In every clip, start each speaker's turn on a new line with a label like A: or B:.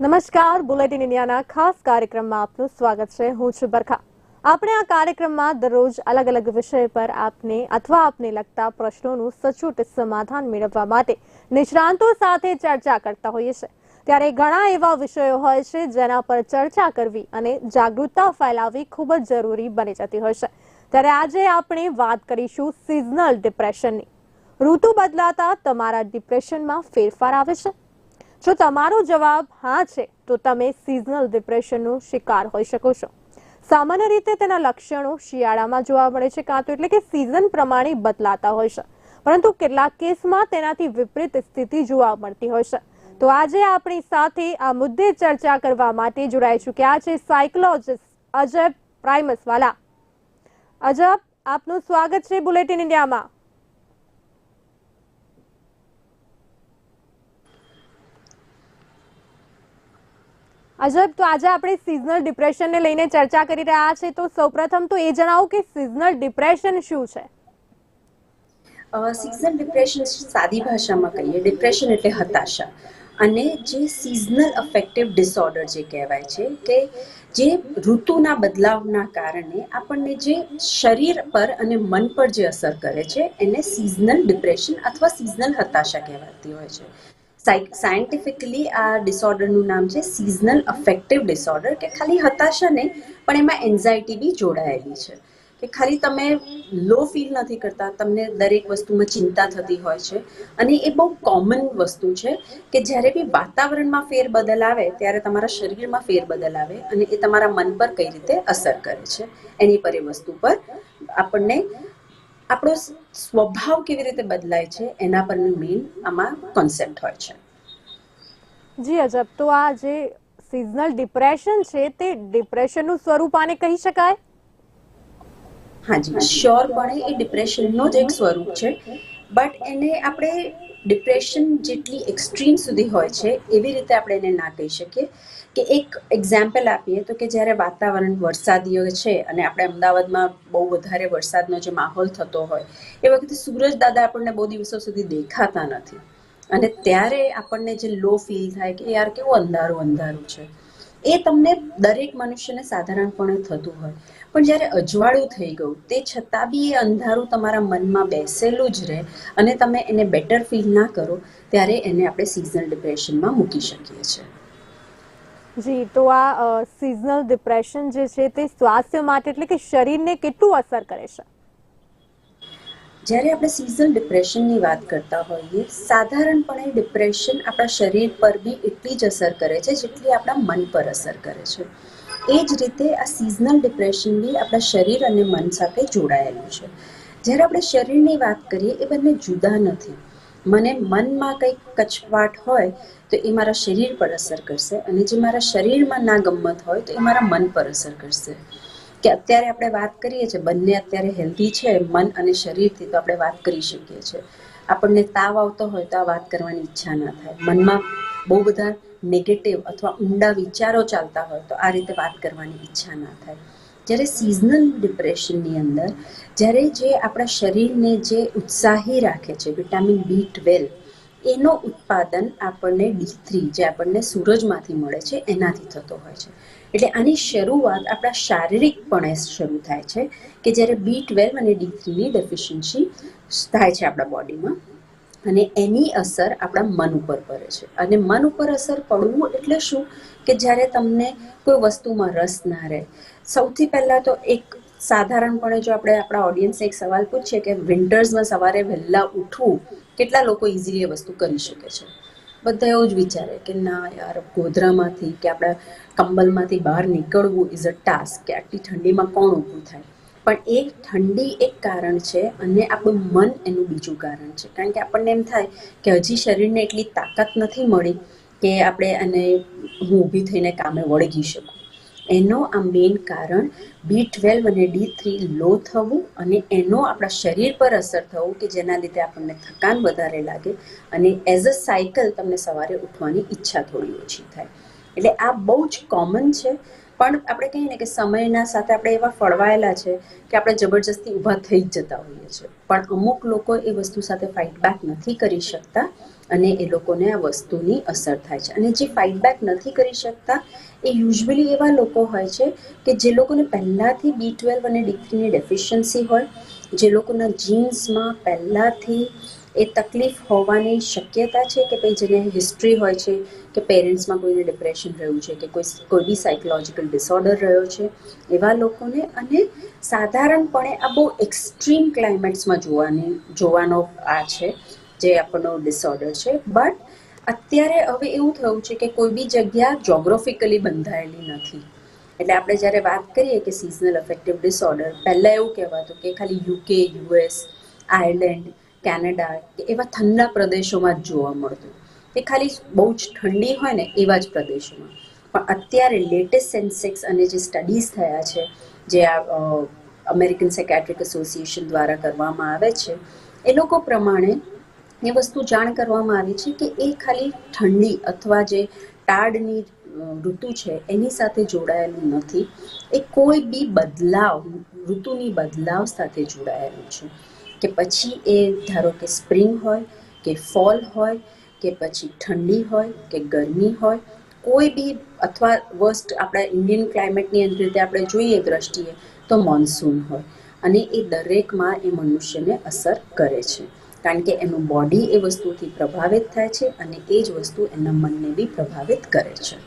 A: નમસ્કાર, બુલેટિન ઇન્ડિયાના ખાસ કાર્યક્રમમાં આપનું સ્વાગત છે. હું છું બરખા. આપણે આ કાર્યક્રમમાં દરરોજ અલગ અલગ વિષય પર આપને અથવા આપને લગતા પ્રશ્નોનું સચોટ સમાધાન મેળવવા માટે નિષ્ણાંતો સાથે ચર્ચા કરતા હોઈએ છીએ. ત્યારે ઘણા એવા વિષયો હોય છે જેના પર ચર્ચા કરવી અને જાગૃતતા ફેલાવવી ખૂબ જ જરૂરી બની જતી હોય છે. ત્યારે આજે આપણે વાત કરીશું સિઝનલ ડિપ્રેશનની. ઋતુ બદલાતા તમારા ડિપ્રેશનમાં ફેરફાર આવે છે? જો તમારો જવાબ હા છે, તો તમે સિઝનલ ડિપ્રેશનનો શિકાર હોઈ શકો છો. સામાન્ય રીતે તેના લક્ષણો શિયાળામાં જોવા મળે છે, કાં તો એટલે કે સિઝન પ્રમાણે બદલાતા હોય છે. પરંતુ કેટલાક કેસમાં તેનાથી વિપરીત સ્થિતિ જોવા મળતી હોય છે. તો આજે આપણી સાથે આ મુદ્દે ચર્ચા કરવા માટે જોડાઈ ચૂક્યા છે સાયકોલોજીસ્ટ અજબ પ્રાઇમસવાલા. અજબ, આપનું સ્વાગત છે બુલેટિન ઇન્ડિયામાં. અજબ તો આજે આપણે સિઝનલ ડિપ્રેશનને લઈને ચર્ચા કરી રહ્યા છે. તો સૌપ્રથમ તો એ જણાવો કે સિઝનલ ડિપ્રેશન શું છે?
B: સિઝનલ ડિપ્રેશન સાદી ભાષામાં કહીએ ડિપ્રેશન એટલે હતાશા. અને જે સિઝનલ અફેક્ટિવ ડિસઓર્ડર જે કહેવાય છે કે જે ઋતુના બદલાવના કારણે આપણને જે શરીર પર અને મન પર જે અસર કરે છે, એને સિઝનલ ડિપ્રેશન અથવા સિઝનલ હતાશા કહેવાતી હોય છે. સાયન્ટિફિકલી આ ડિસઓર્ડરનું નામ છે સિઝનલ અફેક્ટિવ ડિસઓર્ડર કે ખાલી હતાશા નહીં પણ એમાં એન્ઝાયટી બી જોડાયેલી છે. કે ખાલી તમે લો ફીલ નથી કરતા, તમને દરેક વસ્તુમાં ચિંતા થતી હોય છે. અને એ બહુ કોમન વસ્તુ છે કે જ્યારે બી વાતાવરણમાં ફેરબદલ આવે, ત્યારે તમારા શરીરમાં ફેરબદલ આવે અને એ તમારા મન પર કઈ રીતે અસર કરે છે. એની પર એ વસ્તુ પર આપણને આપણો સ્વભાવ કેવી રીતે બદલાય છે એના પરનું મેઇન આમાં કોન્સેપ્ટ હોય છે.
A: જી અજબ તો આ જે સિઝનલ ડિપ્રેશન છે તે ડિપ્રેશનનું સ્વરૂપ આને કહી શકાય?
B: હાજી શ્યોરપણે એ ડિપ્રેશનનો જ એક સ્વરૂપ છે. બટ એને આપણે ડિપ્રેશન જેટલી એક્સ્ટ્રીમ સુધી હોય છે, એવી રીતે આપણે એને ના કહી શકીએ. કે એક એક્ઝામ્પલ આપીએ તો કે જ્યારે વાતાવરણ વરસાદીય છે અને આપણે અમદાવાદમાં બહુ વધારે વરસાદનો જે માહોલ થતો હોય, એ વખતે સૂરજ દાદા આપણને બહુ દિવસો સુધી દેખાતા નથી. અને ત્યારે આપણને જે લો ફીલ થાય કે યાર કેવું અંધારું અંધારું છે. એ તમને દરેક મનુષ્યને સાધારણપણે થતું હોય. પણ જ્યારે અજવાળું થઈ ગયું, તે છતાં બી એ અંધારું તમારા મનમાં બેસેલું જ રહે અને તમે એને બેટર ફીલ ના કરો, ત્યારે એને આપણે સિઝનલ ડિપ્રેશનમાં મૂકી શકીએ છીએ.
A: જી, તો આ સિઝનલ ડિપ્રેશન જે છે તે સ્વાસ્થ્ય માટે એટલે કે શરીરને કેટલું અસર કરે છે?
B: જ્યારે આપણે સિઝનલ ડિપ્રેશનની વાત કરતા હોઈએ, સાધારણપણે ડિપ્રેશન આપણા શરીર પર બી એટલી જ અસર કરે છે જેટલી આપણા મન પર અસર કરે છે. એ જ રીતે આ સિઝનલ ડિપ્રેશન બી આપણા શરીર અને મન સાથે જોડાયેલું છે. જ્યારે આપણે શરીરની વાત કરીએ, એ બંને જુદા નથી. મને મનમાં કંઈક કચવાટ હોય, તો એ મારા શરીર પર અસર કરશે અને જે મારા શરીરમાં ના ગમત હોય, તો એ મારા મન પર અસર કરશે. કે અત્યારે આપણે વાત કરીએ છીએ, બંને અત્યારે હેલ્ધી છે, મન અને શરીરથી તો આપણે વાત કરી શકીએ છીએ. આપણને તાવ આવતો હોય તો આ વાત કરવાની ઈચ્છા ના થાય. મનમાં બહુ બધા નેગેટિવ અથવા ઊંડા વિચારો ચાલતા હોય તો આ રીતે વાત કરવાની ઈચ્છા ના થાય. જ્યારે સિઝનલ ડિપ્રેશનની અંદર, જ્યારે જે આપણા શરીરને જે ઉત્સાહી રાખે છે વિટામિન બી ટ્વેલ્વ એનો ઉત્પાદન આપણને ડી થ્રી જે આપણને સૂરજમાંથી મળે છે, એનાથી થતો હોય છે. એટલે આની શરૂઆત આપણા શારીરિકપણે શરૂ થાય છે કે જ્યારે બી ટ્વેલ્વ અને ડી થ્રીની ડેફિશિયન્સી થાય છે આપણા બોડીમાં અને એની અસર આપણા મન ઉપર પડે છે. અને મન ઉપર અસર પડવું એટલે શું? કે જ્યારે તમને કોઈ વસ્તુમાં રસ ના રહે. સૌથી પહેલાં તો એક સાધારણપણે જો આપણે આપણા ઓડિયન્સને એક સવાલ પૂછીએ કે વિન્ટર્સમાં સવારે વહેલા ઉઠવું કેટલા લોકો ઇઝીલી એ વસ્તુ કરી શકે છે? બધા એવું જ વિચારે કે ના યાર, ગોધરામાંથી કે આપણા કંબલમાંથી બહાર નીકળવું ઇઝ અ ટાસ્ક કે આટલી ઠંડીમાં કોણ ઊભું થાય? પણ એ ઠંડી એક કારણ છે અને આપણું મન એનું બીજું કારણ છે. કારણ કે આપણને એમ થાય કે હજી શરીરને એટલી તાકાત નથી મળી કે આપણે એને હું ઊભી થઈને કામે વળગી શકું. એનો આ મેઇન કારણ બી ટ્વેલ્વ અને ડી થ્રી લો થવું અને એનો આપણા શરીર પર અસર થવું કે જેના લીધે આપણને થકાન વધારે લાગે અને એઝ અ સાયકલ તમને સવારે ઉઠવાની ઈચ્છા થોડી ઓછી થાય. એટલે આ બહુ જ કોમન છે. પણ આપણે કહીએ ને કે સમયના સાથે આપણે એવા ફળવાયેલા છે કે આપણે જબરજસ્તી ઊભા થઈ જ જતા હોઈએ છીએ. પણ અમુક લોકો એ વસ્તુ સાથે ફાઇટ બેક નથી કરી શકતા. અને એ લોકોને આ વસ્તુની અસર થાય છે. અને જે ફાઇટ બેક નથી કરી શકતા, એ યુઝ્યુઅલી એવા લોકો હોય છે કે જે લોકોને પહેલાંથી બી ટ્વેલ્વ અને ડી થ્રીની ડેફિશિયન્સી હોય, જે લોકોના જીન્સમાં પહેલાંથી એ તકલીફ હોવાની શક્યતા છે કે ભાઈ જેને હિસ્ટ્રી હોય છે, કે પેરેન્ટ્સમાં કોઈને ડિપ્રેશન રહ્યું છે, કે કોઈ કોઈ બી સાયકોલોજીકલ ડિસઓર્ડર રહ્યો છે, એવા લોકોને અને સાધારણપણે આ બહુ એક્સ્ટ્રીમ ક્લાઇમેટ્સમાં જોવાની, જોવાનો આ છે. જે આપણો ડિસઓર્ડર છે. બટ અત્યારે હવે એવું થયું છે કે કોઈ બી જગ્યા જોગ્રાફિકલી બંધાયેલી નથી. એટલે આપણે જ્યારે વાત કરીએ કે સિઝનલ અફેક્ટિવ ડિસઓર્ડર પહેલાં એવું કહેવાતું કે ખાલી યુકે યુએસ આયર્લેન્ડ કેનેડા કે એવા ઠંડા પ્રદેશોમાં જ જોવા મળતું. તે ખાલી બહુ જ ઠંડી હોય ને એવા જ પ્રદેશોમાં. પણ અત્યારે લેટેસ્ટ સેન્સેક્સ અને જે સ્ટડીઝ થયા છે, જે આ અમેરિકન સેકેટ્રિક એસોસિએશન દ્વારા કરવામાં આવે છે, એ લોકો પ્રમાણે એ વસ્તુ જાણ કરવામાં આવી છે કે એ ખાલી ઠંડી અથવા જે ટાળની ઋતુ છે, એની સાથે જોડાયેલું નથી. એ કોઈ બી બદલાવ, ઋતુની બદલાવ સાથે જોડાયેલું છે. કે પછી એ ધારો કે સ્પ્રિંગ હોય, કે ફોલ હોય, કે પછી ઠંડી હોય, કે ગરમી હોય, કોઈ બી અથવા વર્સ્ટ આપણા ઇન્ડિયન ક્લાઇમેટની રીતે આપણે જોઈએ દ્રષ્ટિએ તો મોન્સૂન હોય. અને એ દરેકમાં એ મનુષ્યને અસર કરે છે. કારણ કે એનું બોડી એ વસ્તુથી પ્રભાવિત થાય છે અને એ જ વસ્તુ એના મનને બી પ્રભાવિત કરે છે.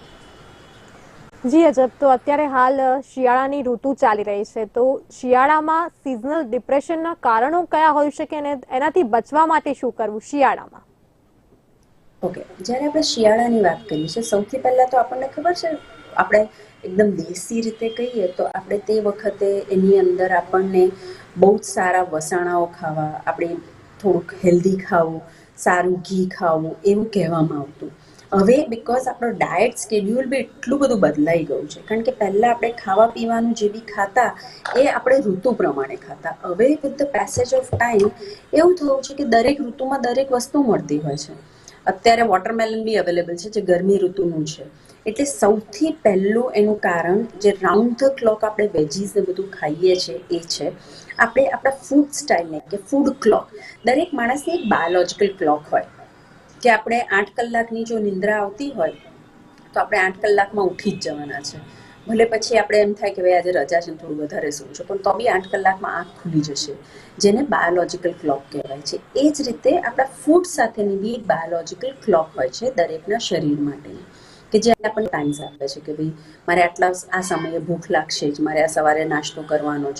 A: જી અજબ તો અત્યારે હાલ શિયાળાની ઋતુ ચાલી રહી છે. તો શિયાળામાં સિઝનલ ડિપ્રેશનના કારણો કયા હોઈ શકે અને એનાથી બચવા માટે શું કરવું શિયાળામાં?
B: ઓકે જ્યારે આપણે શિયાળાની વાત કરીએ છીએ સૌથી પહેલાં તો આપણને ખબર છે આપણે એકદમ દેશી રીતે કહીએ તો આપણે તે વખતે એની અંદર આપણને બહુ જ સારા વસાણાઓ ખાવા આપણે થોડુંક હેલ્ધી ખાવું, સારું ઘી ખાવું, એવું કહેવામાં આવતું. હવે બિકોઝ આપણો ડાયટ સ્કેડ્યુલ બી એટલું બધું બદલાઈ ગયું છે, કારણ કે પહેલાં આપણે ખાવા પીવાનું જે બી ખાતા, એ આપણે ઋતુ પ્રમાણે ખાતા. હવે with the passage of time એવું થયું છે કે દરેક ઋતુમાં દરેક વસ્તુ મળતી હોય છે. અત્યારે વોટરમેલન બી અવેલેબલ છે, જે ગરમી ઋતુનું છે. એટલે સૌથી પહેલું એનું કારણ, જે રાઉન્ડ ધ ક્લોક આપણે વેજીસ ને બધું ખાઈએ છીએ એ છે આપણે આપણા ફૂડ સ્ટાઇલને કે ફૂડ ક્લોક દરેક માણસની એક બાયોલોજિકલ ક્લોક હોય. કે આપણે આઠ કલાકની જો નિંદ્રા આવતી હોય, તો આપણે આઠ કલાકમાં ઉઠી જ જવાના છે. ભલે પછી આપણે એમ થાય કે ભાઈ આજે રજા છે થોડું વધારે સૂવું છું, પણ તો બી આઠ કલાકમાં આંખ ખુલી જશે. જેને બાયોલોજિકલ ક્લોક કહેવાય છે. એ જ રીતે આપણા ફૂડ સાથેની બી એક બાયોલોજિકલ ક્લોક હોય છે દરેકના શરીર માટેની. કે જે આપણને ટાઈમ્સ આપે છે કે ભાઈ મારે આટલા આ સમયે ભૂખ લાગશે જ, મારે આ સવારે નાસ્તો કરવાનો જ.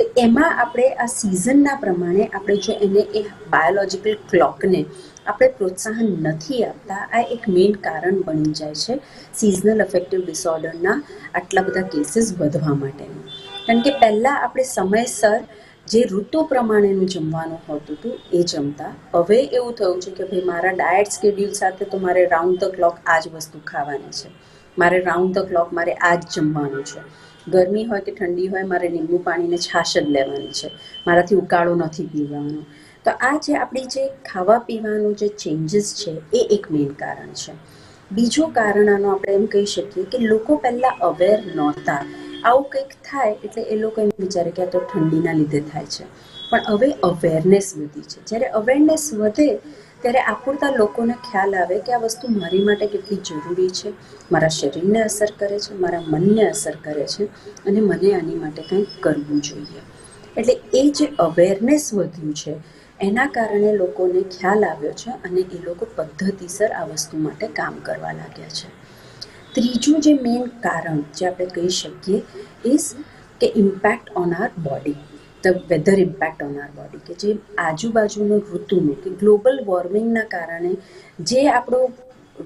B: તો એમાં આપણે આ સિઝનના પ્રમાણે આપણે જો એને એ બાયોલોજિકલ ક્લોકને આપણે પ્રોત્સાહન નથી આપતા, આ એક મેઇન કારણ બની જાય છે સિઝનલ અફેક્ટિવ ડિસઓર્ડરના આટલા બધા કેસીસ વધવા માટેનું. કારણ કે પહેલાં આપણે સમયસર જે ઋતુ પ્રમાણેનું જમવાનું હોતું હતું એ જમતા. હવે એવું થયું છે કે ભાઈ મારા ડાયટ સ્કેડ્યુલ સાથે તો મારે રાઉન્ડ ધ ક્લોક આ જ વસ્તુ ખાવાની છે. મારે રાઉન્ડ ધ ક્લોક મારે આ જ જમવાનું છે. ગરમી હોય કે ઠંડી હોય, મારે લીંબુ પાણીને છાશ જ લેવાની છે. મારાથી ઉકાળો નથી પીવાનો. તો આ જે આપણી જે ખાવા પીવાનું જે ચેન્જીસ છે, એ એક મેઇન કારણ છે. બીજું કારણ આનું આપણે એમ કહી શકીએ કે લોકો પહેલાં અવેર નહોતા. આવું કંઈક થાય એટલે એ લોકો એમ વિચારે કે આ તો ઠંડીના લીધે થાય છે. પણ હવે અવેરનેસ વધી છે. જ્યારે અવેરનેસ વધે ત્યારે આપૂરતા લોકોને ખ્યાલ આવે કે આ વસ્તુ મારી માટે કેટલી જરૂરી છે, મારા શરીરને અસર કરે છે, મારા મનને અસર કરે છે અને મને આની માટે કંઈક કરવું જોઈએ. એટલે એ જે અવેરનેસ વધ્યું છે, એના કારણે લોકોને ખ્યાલ આવ્યો છે અને એ લોકો પદ્ધતિસર આ વસ્તુ માટે કામ કરવા લાગ્યા છે. ત્રીજું જે મેઇન કારણ જે આપણે કહી શકીએ ઇઝ કે impact on our body the weather impact on our body કે જે આજુબાજુનું ઋતુનું કે ગ્લોબલ વોર્મિંગના કારણે જે આપણો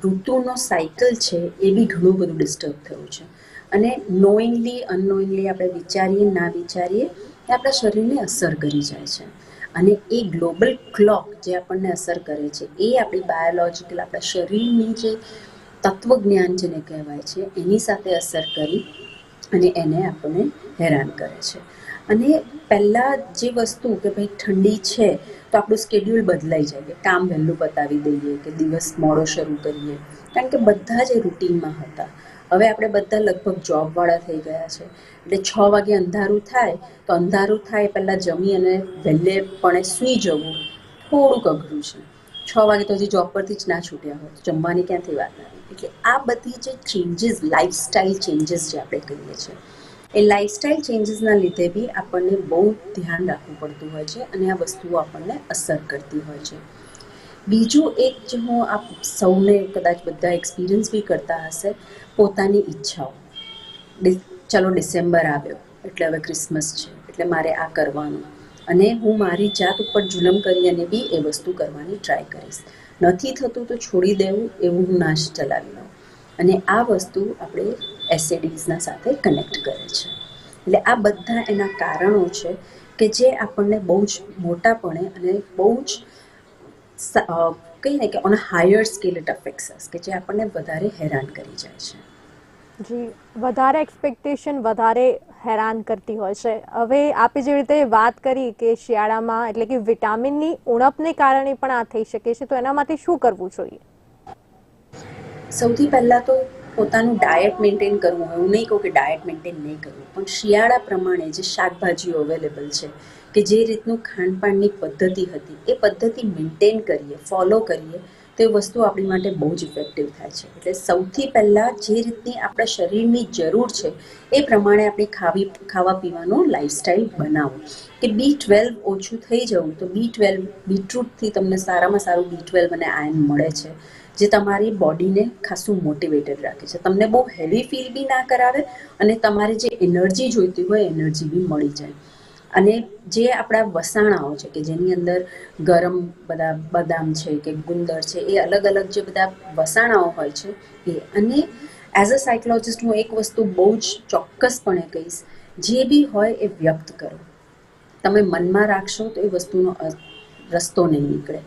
B: ઋતુનો સાયકલ છે એ બી ઘણું બધું ડિસ્ટર્બ થયું છે. અને નોઈંગલી અનનોઈંગલી આપણે વિચારીએ, ના વિચારીએ, એ આપણા શરીરને અસર કરી જાય છે. અને એ ગ્લોબલ ક્લોક જે આપણને અસર કરે છે, એ આપણી બાયોલોજિકલ આપણા શરીરની જે તત્વજ્ઞાન જેને કહેવાય છે, એની સાથે અસર કરી અને એને આપણને હેરાન કરે છે. અને પહેલાં જે વસ્તુ કે ભાઈ ઠંડી છે, તો આપણું સ્કેડ્યુલ બદલાઈ જાય કે કામ વહેલું પતાવી દઈએ કે દિવસ મોડો શરૂ કરીએ. કારણ કે બધા જ રૂટીનમાં હતા. હવે આપણે બધા લગભગ જોબવાળા થઈ ગયા છે. એટલે છ વાગે અંધારું થાય, તો અંધારું થાય પહેલાં જમી અને વહેલે પણ સૂઈ જવું થોડુંક અઘરું છે. છ વાગે તો હજી જોબ પરથી જ ના છૂટ્યા હોય જમવાની ક્યાંથી વાત આવી? એટલે આ બધી જે ચેન્જીસ લાઈફસ્ટાઈલ ચેન્જીસ જે આપણે કહીએ છીએ એ લાઇફસ્ટાઈલ ચેન્જીસના લીધે બી આપણને બહુ ધ્યાન રાખવું પડતું હોય છે અને આ વસ્તુઓ આપણને અસર કરતી હોય છે. બીજું એક જે હું આપ સૌને કદાચ બધા એક્સપિરિયન્સ બી કરતા હશે, પોતાની ઈચ્છાઓ. ચલો ડિસેમ્બર આવ્યો, એટલે હવે ક્રિસમસ છે, એટલે મારે આ કરવાનું. અને હું મારી જાત ઉપર જુલમ કરી અને બી એ વસ્તુ કરવાની ટ્રાય કરીશ. નથી થતું તો છોડી દેવું, એવું હું નાશ ચલાવી લઉં. અને આ વસ્તુ આપણે એસએડીઝના સાથે કનેક્ટ કરે છે. એટલે આ બધા એના કારણો છે કે જે આપણને બહુ જ મોટાપણે અને બહુ જ કહીને કહીએ ને કે on higher scale it affects કે જે આપણને વધારે હેરાન કરી જાય છે.
A: જી વધારે એક્સપેક્ટેશન વધારે હેરાન કરતી હોય છે. હવે આપે જે રીતે વાત કરી કે શિયાળામાં એટલે કે વિટામિનની ઉણપને કારણે પણ આ થઈ શકે છે તો એના માટે શું કરવું જોઈએ?
B: સૌથી પહેલાં તો પોતાનું ડાયટ મેન્ટેન કરવું હોય, હું નહીં કહું કે ડાયટ મેન્ટેન નહીં કરવું, પણ શિયાળા પ્રમાણે જે શાકભાજીઓ અવેલેબલ છે, કે જે રીતનું ખાનપાનની પદ્ધતિ હતી, એ પદ્ધતિ મેન્ટેન કરીએ ફોલો કરીએ તો એ વસ્તુ આપણી માટે બહુ જ ઇફેક્ટિવ થાય છે. એટલે સૌથી પહેલાં જે રીતની આપણા શરીરની જરૂર છે, એ પ્રમાણે આપણે ખાવી, ખાવા પીવાનું લાઈફસ્ટાઈલ બનાવો. કે બી ટ્વેલ્વ ઓછું થઈ જવું તો બી ટ્વેલ્વ બીટરૂટથી તમને સારામાં સારું બી ટ્વેલ્વ અને આયન મળે છે, જે તમારી બોડીને ખાસું મોટિવેટેડ રાખે છે. તમને બહુ હેવી ફીલ બી ના કરાવે અને તમારે જે એનર્જી જોઈતી હોય એનર્જી બી મળી જાય. અને જે આપણા વસાણાઓ છે કે જેની અંદર ગરમ બધા બદામ છે કે ગુંદર છે, એ અલગ અલગ જે બધા વસાણાઓ હોય છે, એ અને એઝ અ સાયકોલોજિસ્ટ હું એક વસ્તુ બહુ જ ચોક્કસપણે કહીશ, જે બી હોય એ વ્યક્ત કરો. તમે મનમાં રાખશો તો એ વસ્તુનો રસ્તો નહીં નીકળે.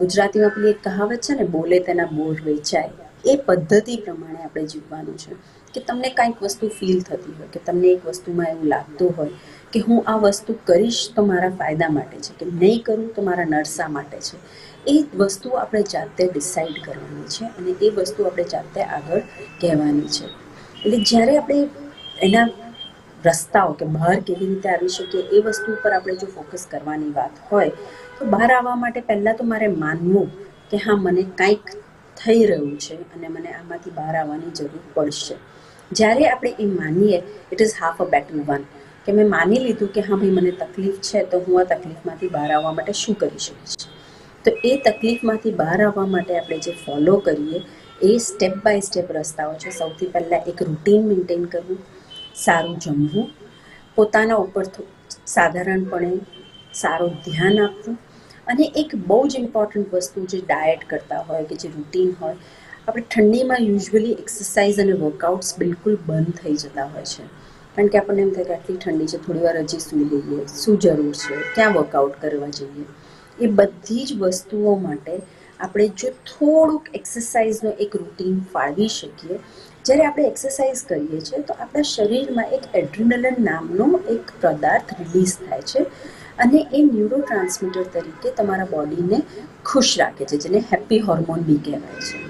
B: ગુજરાતીમાં પેલી એક કહાવત છે ને, બોલે તેના બોર વેચાય. એ પદ્ધતિ પ્રમાણે આપણે જીવવાનું છે. કે તમને કાંઈક વસ્તુ ફીલ થતી હોય, કે તમને એક વસ્તુમાં એવું લાગતું હોય કે હું આ વસ્તુ કરીશ તો મારા ફાયદા માટે છે કે નહીં કરું તો મારા નરસા માટે છે. એ વસ્તુ આપણે જાતે ડિસાઈડ કરવાની છે અને એ વસ્તુ આપણે જાતે આગળ કહેવાની છે. એટલે જ્યારે આપણે એના રસ્તાઓ કે બહાર કેવી રીતે આવી શકીએ એ વસ્તુ ઉપર આપણે જો ફોકસ કરવાની વાત હોય, તો બહાર આવવા માટે પહેલાં તો મારે માનવું કે હા, મને કાંઈક થઈ રહ્યું છે અને મને આમાંથી બહાર આવવાની જરૂર પડશે. જ્યારે આપણે એ માનીએ it is half a battle won કે મેં માની લીધું કે હા ભાઈ, મને તકલીફ છે, તો હું આ તકલીફમાંથી બહાર આવવા માટે શું કરી શકીશ તો એ તકલીફમાંથી બહાર આવવા માટે આપણે જે ફોલો કરીએ, એ સ્ટેપ બાય સ્ટેપ રસ્તાઓ છે. સૌથી પહેલાં એક રૂટીન મેન્ટેન કરવું, સારું જમવું, પોતાના ઉપર સાધારણપણે સારું ધ્યાન આપવું અને એક બહુ જ ઇમ્પોર્ટન્ટ વસ્તુ જે ડાયટ કરતા હોય કે જે રૂટીન હોય, આપણે ઠંડીમાં યુઝ્યુઅલી એક્સરસાઇઝ અને વર્કઆઉટ્સ બિલકુલ બંધ થઈ જતા હોય છે. કારણ કે આપણને એમ થાય કે આટલી ઠંડી છે, થોડી વાર હજી સૂઈ લઈએ શું જરૂર છે? ક્યાં વર્કઆઉટ કરવા જઈએ? એ બધી જ વસ્તુઓ માટે આપણે જો થોડુંક એક્સરસાઇઝનો એક રૂટીન ફાળવી શકીએ, જ્યારે આપણે એક્સરસાઇઝ કરીએ છીએ, તો આપણા શરીરમાં એક એડ્રિનલન નામનો એક પદાર્થ રિલીઝ થાય છે અને એ ન્યુરો ટ્રાન્સમીટર તરીકે તમારા બોડીને ખુશ રાખે છે, જેને હેપી હોર્મોન બી કહેવાય છે.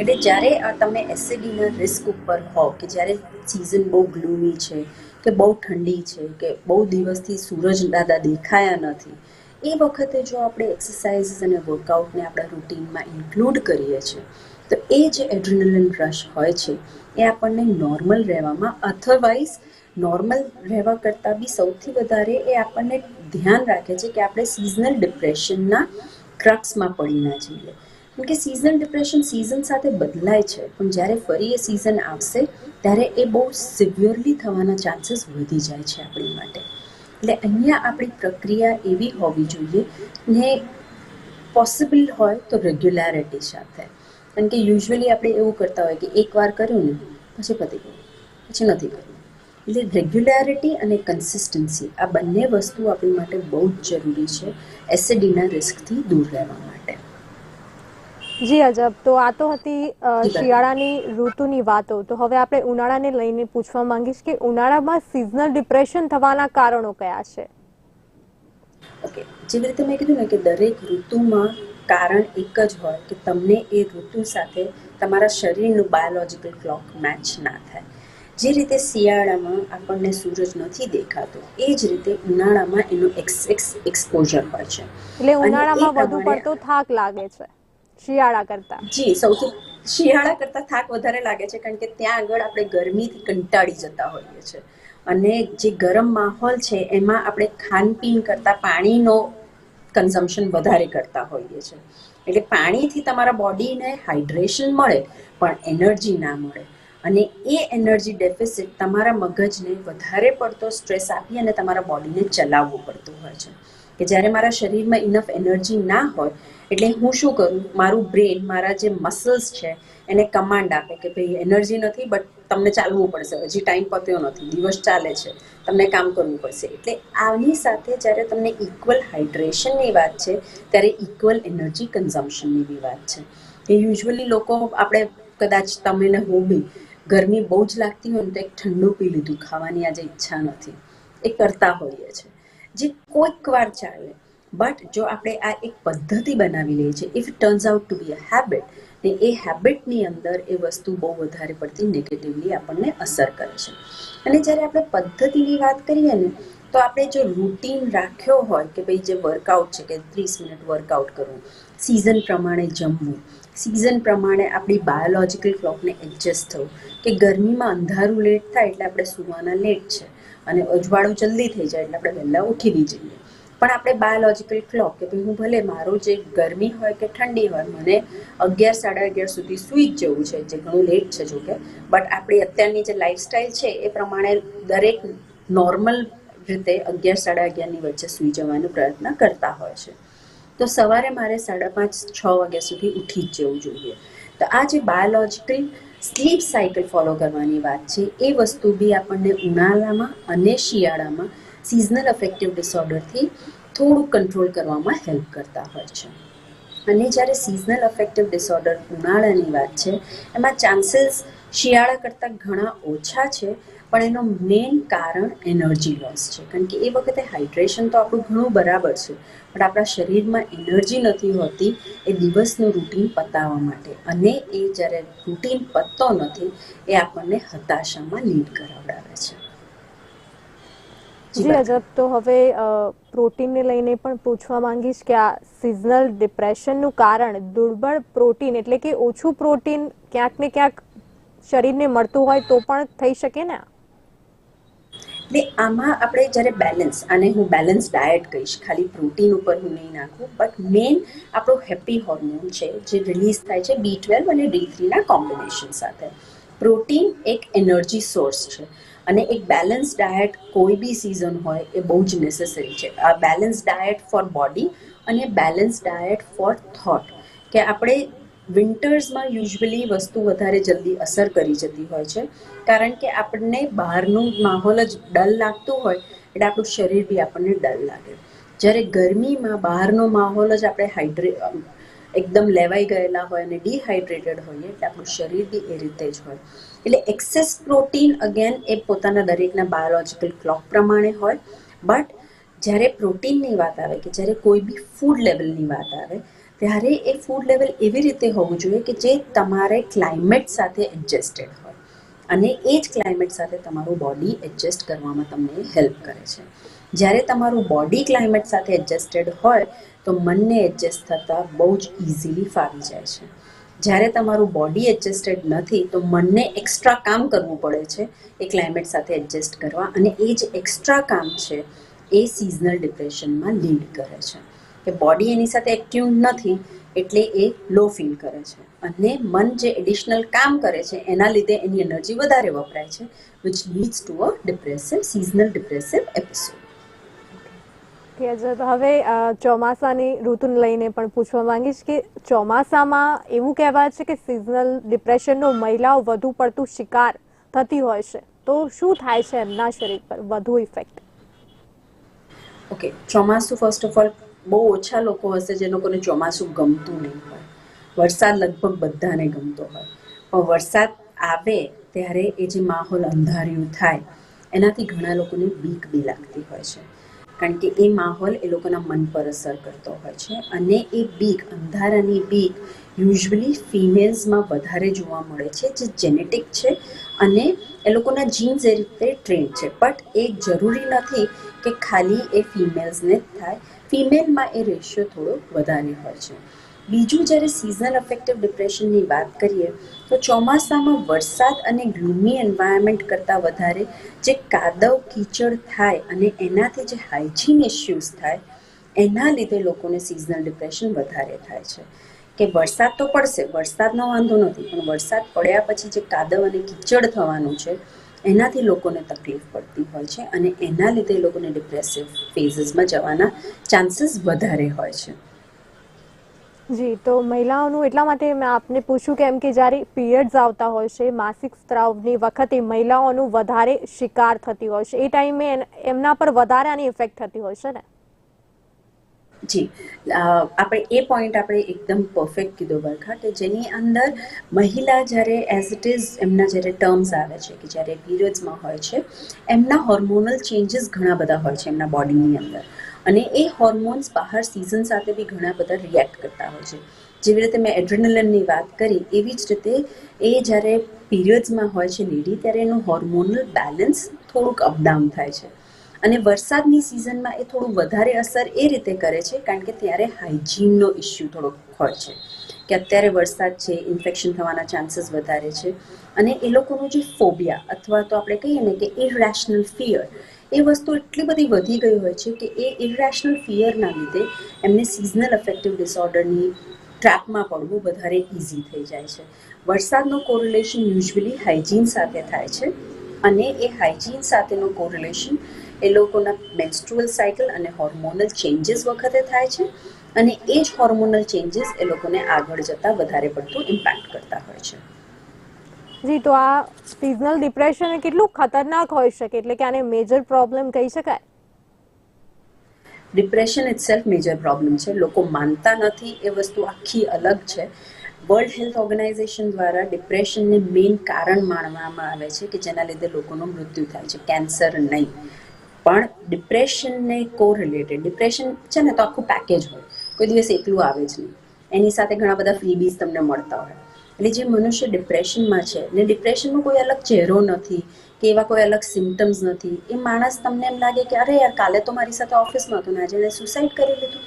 B: એટલે જ્યારે આ તમે એસિડીના રિસ્ક ઉપર હોવ કે જ્યારે સિઝન બહુ ગ્લુમી છે, કે બહુ ઠંડી છે, કે બહુ દિવસથી સૂરજ દાદા દેખાયા નથી, એ વખતે જો આપણે એક્સરસાઇઝ અને વર્કઆઉટને આપણા રૂટીનમાં ઇન્ક્લુડ કરીએ છીએ, તો એ જે એડ્રિનલિન રશ હોય છે, એ આપણને નોર્મલ રહેવામાં અથરવાઇઝ નોર્મલ રહેવા કરતાં બી સૌથી વધારે એ આપણને ધ્યાન રાખે છે કે આપણે સિઝનલ ડિપ્રેશનના ક્રક્સમાં પડી ના જઈએ કેમ કે સિઝનલ ડિપ્રેશન સિઝન સાથે બદલાય છે. પણ જ્યારે ફરી એ સિઝન આવશે, ત્યારે એ બહુ સિવિયરલી થવાના ચાન્સીસ વધી જાય છે આપણી માટે. એટલે અહીંયા આપણી પ્રક્રિયા એવી હોવી જોઈએ ને પોસિબલ હોય તો રેગ્યુલારિટી સાથે. કારણ કે યુઝ્યુઅલી આપણે એવું કરતા હોય કે એકવાર કર્યું ને, પછી પતી ગયું, પછી નથી કર્યું. એટલે રેગ્યુલારિટી અને કન્સિસ્ટન્સી આ બંને વસ્તુ આપણી માટે બહુ જ જરૂરી છે એસિડીના રિસ્કથી દૂર રહેવા માટે.
A: જી અજબ. તો આ તો હતી શિયાળાની ઋતુની વાતો. તો હવે આપણે ઉનાળાને લઈને પૂછવા માંગીશ કે ઉનાળામાં સિઝનલ ડિપ્રેશન થવાના કારણો કયા છે?
B: ઓકે. જેવી રીતે મેં કીધું ને કે દરેક ઋતુમાં કારણ એક જ હોય કે તમને એ ઋતુ સાથે તમારા શરીરનું બાયોલોજિકલ ક્લોક મેચ ના થાય. જે રીતે શિયાળામાં આપણને સૂરજ નથી દેખાતો એ જ રીતે ઉનાળામાં એનું એક્સ એક્સપોઝર હોય છે.
A: એટલે ઉનાળામાં વધુ પડતો થાક લાગે છે. શિયાળા કરતા.
B: જી, સૌથી શિયાળા કરતાં થાક વધારે લાગે છે કારણ કે ત્યાં આગળ આપણે ગરમીથી કંટાળી જતા હોઈએ છીએ અને જે ગરમ માહોલ છે, એમાં આપણે ખાનપીન કરતાં પાણીનો કન્ઝમ્પશન વધારે કરતા હોઈએ છીએ એટલે પાણીથી તમારા બોડીને હાઇડ્રેશન મળે, પણ એનર્જી ના મળે. અને એ એનર્જી ડેફિસિટ તમારા મગજને વધારે પડતો સ્ટ્રેસ આપી અને તમારા બોડીને ચલાવવું પડતું હોય છે. કે જ્યારે મારા શરીરમાં ઇનફ એનર્જી ના હોય, એટલે હું શું કરું? મારું બ્રેન મારા જે મસલ્સ છે, એને કમાન્ડ આપે કે ભાઈ એનર્જી નથી બટ તમને ચાલવું પડશે. હજી ટાઈમ પત્યો નથી. દિવસ ચાલે છે. તમને કામ કરવું પડશે. એટલે આની સાથે જ્યારે તમને ઇક્વલ હાઇડ્રેશનની વાત છે, ત્યારે ઇક્વલ એનર્જી કન્ઝમ્પશનની બી વાત છે. એ યુઝ્યુઅલી લોકો આપણે કદાચ તમે ને હું બી, ગરમી બહુ જ લાગતી હોય ને તો એક ઠંડુ પી લીધું, ખાવાની આજે ઈચ્છા નથી. એ કરતા હોઈએ છે. જે કોઈક વાર ચાલે. બટ જો આપણે આ એક પદ્ધતિ બનાવી લઈએ છીએ if turns out to be a habit ને એ હેબિટની અંદર એ વસ્તુ બહુ વધારે પડતી નેગેટિવલી આપણને અસર કરે છે. અને જ્યારે આપણે પદ્ધતિની વાત કરીએ ને, તો આપણે જો રૂટીન રાખ્યો હોય કે ભાઈ જે વર્કઆઉટ છે કે ત્રીસ મિનિટ વર્કઆઉટ કરવું સિઝન પ્રમાણે જમવું સિઝન પ્રમાણે આપણી બાયોલોજિકલ ક્લોકને એડજસ્ટ થવું, કે ગરમીમાં અંધારું લેટ થાય એટલે આપણે સૂવાના લેટ છે અને અજવાળું જલ્દી થઈ જાય એટલે આપણે વહેલા ઉઠી બી જઈએ. પણ આપણે બાયોલોજિકલ ક્લોક કે ભાઈ હું ભલે મારું જે ગરમી હોય કે ઠંડી હોય, મને અગિયાર સાડા અગિયાર સુધી સૂઈ જ જવું છે, જે ઘણું લેટ છે જોકે બટ આપણી અત્યારની જે લાઈફસ્ટાઈલ છે, એ પ્રમાણે દરેક નોર્મલ રીતે અગિયાર સાડા અગિયારની વચ્ચે સૂઈ જવાનો પ્રયત્ન કરતા હોય છે. તો સવારે મારે સાડા પાંચ છ વાગ્યા સુધી ઉઠી જ જવું જોઈએ. તો આ જે બાયોલોજિકલ સ્લીપ સાયકલ ફોલો કરવાની વાત છે. એ વસ્તુ બી આપણને ઉનાળામાં અને શિયાળામાં સિઝનલ અફેક્ટિવ ડિસઓર્ડરથી થોડુંક કંટ્રોલ કરવામાં હેલ્પ કરતા હોય છે. અને જ્યારે સિઝનલ અફેક્ટિવ ડિસઓર્ડર ઉનાળાની વાત છે, એમાં ચાન્સીસ શિયાળા કરતાં ઘણા ઓછા છે, પણ એનો મેઇન કારણ એનર્જી લોસ છે. કારણ કે એ વખતે હાઇડ્રેશન તો આપણું ઘણું બરાબર છે. પણ આપણા શરીરમાં એનર્જી નથી હોતી એ દિવસનું રૂટીન પતાવવા માટે. અને એ જ્યારે રૂટીન પતતો નથી, એ આપણને હતાશામાં લીડ કરાવડાવે છે. જી
A: અજબ તો હવે પ્રોટીનને લઈને પણ પૂછવા માંગીશ કે આ સિઝનલ ડિપ્રેશનનું કારણ દુર્બળ પ્રોટીન એટલે કે ઓછું પ્રોટીન ક્યાંક ને ક્યાંક શરીરને મળતું હોય તો પણ થઈ શકે ને
B: એટલે આમાં આપણે જ્યારે બેલેન્સ અને હું બેલેન્સ ડાયટ કહીશ, ખાલી પ્રોટીન ઉપર હું નહીં નાખું બટ મેઇન આપણો હેપી હોર્મોન છે, જે રિલીઝ થાય છે બી ટ્વેલ્વ અને ડી થ્રીના કોમ્બિનેશન સાથે. પ્રોટીન એક એનર્જી સોર્સ છે અને એક બેલેન્સ ડાયટ કોઈ બી સિઝન હોય એ બહુ જ નેસેસરી છે. આ બેલેન્સ ડાયટ ફોર બોડી અને બેલેન્સ ડાયટ ફોર થોટ કે આપણે વિન્ટર્સમાં યુઝ્યુઅલી વસ્તુ વધારે જલ્દી અસર કરી જતી હોય છે. કારણ કે આપણને બહારનું માહોલ જ ડલ લાગતું હોય, એટલે આપણું શરીર બી આપણને ડલ લાગે. જ્યારે ગરમીમાં બહારનો માહોલ જ આપણે હાઇડ્રે, એકદમ લેવાઈ ગયેલા હોય અને ડિહાઇડ્રેટેડ હોઈએ, એટલે આપણું શરીર બી એ રીતે જ હોય. એટલે એક્સેસ પ્રોટીન અગેન એ પોતાના દરેકના બાયોલોજિકલ ક્લોક પ્રમાણે હોય. બટ જ્યારે પ્રોટીનની વાત આવે કે જ્યારે કોઈ બી ફૂડ લેવલની વાત આવે ત્યારે એ ફૂડ લેવલ એવી રીતે હોવું જોઈએ કે જે તમારે ક્લાઇમેટ સાથે એડજસ્ટેડ હોય. અને એ જ ક્લાઇમેટ સાથે તમારું બોડી એડજસ્ટ કરવામાં તમને હેલ્પ કરે છે. જ્યારે તમારું બોડી ક્લાઇમેટ સાથે એડજસ્ટેડ હોય, તો મનને એડજસ્ટ થતાં બહુ જ ઇઝીલી ફાવી જાય છે. જ્યારે તમારું બોડી એડજસ્ટેડ નથી, તો મનને એક્સ્ટ્રા કામ કરવું પડે છે એ ક્લાઇમેટ સાથે એડજસ્ટ કરવા અને એ જ એક્સ્ટ્રા કામ છે એ સિઝનલ ડિપ્રેશનમાં લીડ કરે છે. કે બોડી એની સાથે એક્ટ્યુન નથી એટલે એ લો ફીલ કરે છે. અને મન જે એડિશનલ કામ કરે છે એના લીધે એની એનર્જી વધારે વપરાય છે which leads to a depressive seasonal depressive episode
A: અજબ હવે ચોમાસાની ઋતુને લઈને પણ પૂછવા માંગીશ કે ચોમાસામાં એવું કહેવાય છે કે સિઝનલ ડિપ્રેશનનો મહિલાઓ વધુ પડતું શિકાર થતી હોય છે. તો શું થાય છે એમના શરીર પર વધુ ઇફેક્ટ
B: ઓકે ચોમાસું ફર્સ્ટ ઓફ ઓલ બહુ ઓછા લોકો હશે જે લોકોને ચોમાસું ગમતું નહીં હોય. વરસાદ લગભગ બધાને ગમતો હોય. પણ વરસાદ આવે ત્યારે એ જે માહોલ અંધારિયું થાય, એનાથી ઘણા લોકોને બીક બી લાગતી હોય છે. કારણ કે એ માહોલ એ લોકોના મન પર અસર કરતો હોય છે અને એ બીક, અંધારાની બીક યુઝ્યુઅલી ફિમેલ્સમાં વધારે જોવા મળે છે, જે જેનેટિક છે અને એ લોકોના જીન્સ એ રીતે ટ્રેન્ડ છે. બટ એ જરૂરી નથી કે ખાલી એ ફિમેલ્સને જ થાય. ફિમેલમાં એ રેશિયો થોડો વધારે હોય છે. બીજું જ્યારે સિઝનલ અફેક્ટિવ ડિપ્રેશનની વાત કરીએ, તો ચોમાસામાં વરસાદ અને ગ્લુમી એન્વાયરમેન્ટ કરતાં વધારે જે કાદવ, કીચડ થાય અને એનાથી જે હાઇજીન ઇશ્યુઝ થાય, એના લીધે લોકોને સિઝનલ ડિપ્રેશન વધારે થાય છે. કે વરસાદ તો પડશે, વરસાદનો વાંધો નથી, પણ વરસાદ પડ્યા પછી જે કાદવ અને કીચડ થવાનું છે એનાથી લોકોને તકલીફ પડતી હોય છે અને એના લીધે લોકોને ડિપ્રેસિવ ફેઝિસમાં જવાના ચાન્સીસ વધારે હોય છે.
A: જી, તો મહિલાઓનું એટલા માટે મેં આપને પૂછ્યું કેમ કે જ્યારે પીરિયડ્સ આવતા હોય છે, માસિક સ્ત્રાવની વખતે મહિલાઓનું વધારે શિકાર થતી હોય છે. એ ટાઈમે એમના પર વધારે આની ઇફેક્ટ થતી હોય છે ને?
B: જી. આપણે એ પોઈન્ટ આપણે એકદમ પરફેક્ટ કીધો બરખા કે જેની અંદર મહિલા જ્યારે એઝ ઇટ ઇઝ એમના જ્યારે ટર્મ્સ આવે છે કે જ્યારે પીરિયડ્સમાં હોય છે, એમના હોર્મોનલ ચેન્જીસ ઘણા બધા હોય છે એમના બોડીની અંદર. અને એ હોર્મોન્સ બહાર સિઝન સાથે બી ઘણા બધા રિએક્ટ કરતા હોય છે. જેવી રીતે મેં એડ્રેનલિનની વાત કરી, એવી જ રીતે એ જ્યારે પીરિયડ્સમાં હોય છે લેડી ત્યારે એનું હોર્મોનલ બેલેન્સ થોડુંક અપડાઉન થાય છે. અને વરસાદની સિઝનમાં એ થોડું વધારે અસર એ રીતે કરે છે, કારણ કે ત્યારે હાઇજીનનો ઇસ્યુ થોડોક હોય છે. કે અત્યારે વરસાદ છે ઇન્ફેક્શન થવાના ચાન્સીસ વધારે છે. અને એ લોકોનું જે ફોબિયા અથવા તો આપણે કહીએ ને કે ઇરેશનલ ફિયર એ વસ્તુ એટલી બધી વધી ગઈ હોય છે કે એ ઇરેશનલ ફિયરના લીધે એમને સિઝનલ અફેક્ટિવ ડિસઓર્ડરની ટ્રેપમાં પડવું વધારે ઇઝી થઈ જાય છે. વરસાદનો કોરિલેશન યુઝ્યુઅલી હાઇજીન સાથે થાય છે અને એ હાઇજીન સાથેનો કોરિલેશન એ લોકોના મેન્સ્ટ્રુઅલ સાયકલ અને હોર્મોનલ ચેન્જીસ વખતે થાય છે અને એ જ હોર્મોનલ ચેન્જીસ એ લોકોને આગળ જતાં વધારે પડતું ઇમ્પેક્ટ કરતા હોય છે.
A: જી તો આ સિઝનલ ડિપ્રેશન કેટલું ખતરનાક હોઈ શકે? એટલે કે આને મેજર પ્રોબ્લેમ કહી શકાય?
B: ડિપ્રેશન ઇટસેલ્ફ મેજર પ્રોબ્લેમ છે. લોકો માનતા નથી એ વસ્તુ આખી અલગ છે. વર્લ્ડ હેલ્થ ઓર્ગેનાઇઝેશન દ્વારા ડિપ્રેશનને મેઇન કારણ માનવામાં આવે છે કે જેના લીધે લોકોનું મૃત્યુ થાય છે. કેન્સર નહીં. પણ ડિપ્રેશનને કોરિલેટેડ ડિપ્રેશન છે ને તો આખું પેકેજ હોય. કોઈ દિવસ એકલું આવે જ નહીં. એની સાથે ઘણા બધા ફ્રીબીઝ તમને મળતા હોય. એટલે જે મનુષ્ય ડિપ્રેશનમાં છે ને ડિપ્રેશનનો કોઈ અલગ ચહેરો નથી કે એવા કોઈ અલગ સિમ્ટમ્સ નથી, એ માણસ તમને એમ લાગે કે અરે યાર, કાલે તો મારી સાથે ઓફિસમાં હતો ને આજે એણે સુસાઇડ કરી લીધું.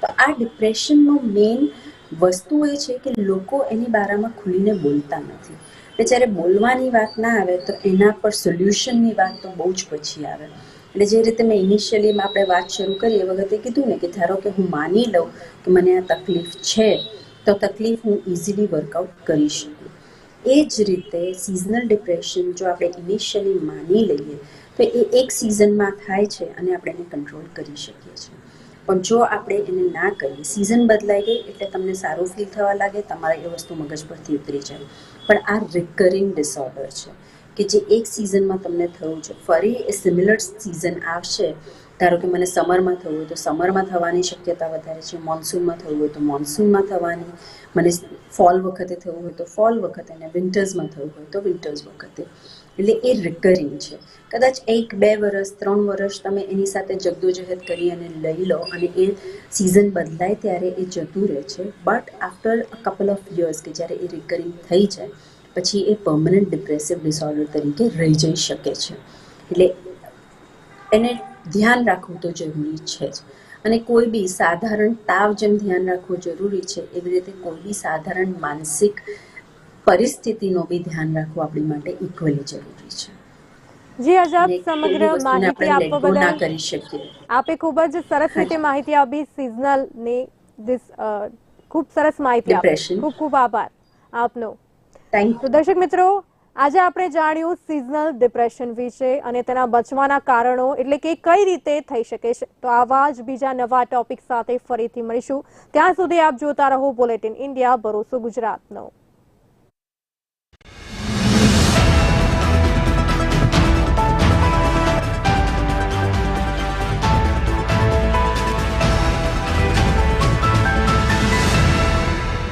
B: તો આ ડિપ્રેશનનો મેઇન વસ્તુ એ છે કે લોકો એની બારામાં ખુલીને બોલતા નથી. એટલે જ્યારે બોલવાની વાત ના આવે તો એના પર સોલ્યુશનની વાત તો બહુ જ પછી આવે. એટલે જે રીતે મેં ઇનિશિયલીમાં આપણે વાત શરૂ કરી એ વખતે કીધું ને કે ધારો કે હું માની લઉં કે મને આ તકલીફ છે, તો તકલીફ હું ઇઝીલી વર્કઆઉટ કરી શકું. એ જ રીતે સિઝનલ ડિપ્રેશન જો આપણે ઇનિશિયલી માની લઈએ, તો એ એક સિઝનમાં થાય છે અને આપણે એને કંટ્રોલ કરી શકીએ છીએ. પણ જો આપણે એને ના કરીએ સિઝન બદલાઈ ગઈ એટલે તમને સારું ફીલ થવા લાગે, તમારે એ વસ્તુ મગજ પરથી ઉતરી જાય. પણ આ રિકરિંગ ડિસઓર્ડર છે. કે જે એક સિઝનમાં તમને થયું છે. ફરી એ સિમિલર સિઝન આવશે. ધારો કે મને સમરમાં થયું હોય તો સમરમાં થવાની શક્યતા વધારે છે. મોન્સૂનમાં થયું હોય તો મોન્સૂનમાં થવાની. મને ફોલ વખતે થયું હોય તો ફોલ વખતે અને વિન્ટર્સમાં થયું હોય તો વિન્ટર્સ વખતે. એટલે એ રિકરિંગ છે. કદાચ એક, બે વર્ષ ત્રણ વર્ષ તમે એની સાથે જગદોજહદ કરી અને લઈ લો અને એ સિઝન બદલાય ત્યારે એ જતું રહે છે. But after a couple of years કે જ્યારે એ રિકરિંગ થઈ જાય પછી એ પર્મનન્ટ ડિપ્રેસિવ ડિસઓર્ડર તરીકે રહી જઈ શકે છે. એટલે એને ધ્યાન રાખવું તો જરૂરી છે જ. અને કોઈ બી સાધારણ તાવ જેમ ધ્યાન રાખવું જરૂરી છે એવી રીતે કોઈ બી સાધારણ માનસિક પરિસ્થિતિનો બી ધ્યાન રાખવું આપણી માટે ઇક્વલી જરૂરી છે.
A: જી અજબ સમગ્ર માહિતી આપવા બદલ
B: કરી શકીએ.
A: આપે ખૂબ જ સરસ રીતે માહિતી આપી. સિઝનલની ખૂબ સરસ માહિતી આપી. ખૂબ ખૂબ આભાર આપનો.
B: થેન્ક
A: દર્શક મિત્રો, આજે આપણે જાણ્યું સિઝનલ ડિપ્રેશન વિશે અને તેના બચવાના કારણો એટલે કે કઈ રીતે થઈ શકે છે. તો આવા જ બીજા નવા ટોપિક સાથે ફરીથી મળીશું. ત્યાં સુધી આપ જોતા રહો બુલેટિન ઇન્ડિયા ભરોસો ગુજરાતનો.